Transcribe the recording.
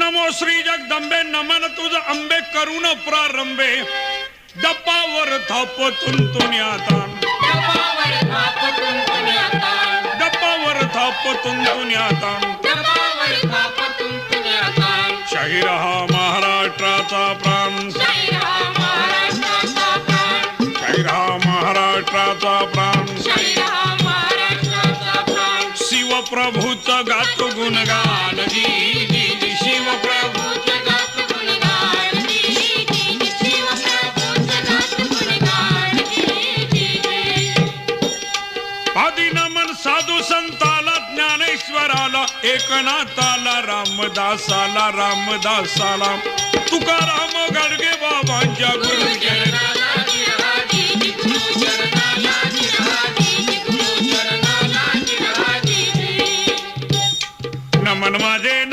नमो श्री जगदंबे नमन तुझ आंबे करून प्रारंभे. डब्बावर थाप थाप तुंतुन्याता डब्बावर थाप थाप तुंतुन्याता शाहीर हा महाराष्ट्राचा प्राण. शाहीर हा महाराष्ट्राचा प्राण. शिवप्रभूचं गातो गुणगान जी आदी साधू संताला ज्ञानेश्वराला एकनाथाला रामदासाला रामदासाला. तुकाराम गाडगे बाबांच्या गुरुचरणा गुरुचरणाला गिरहाजी, जी, नमन माझे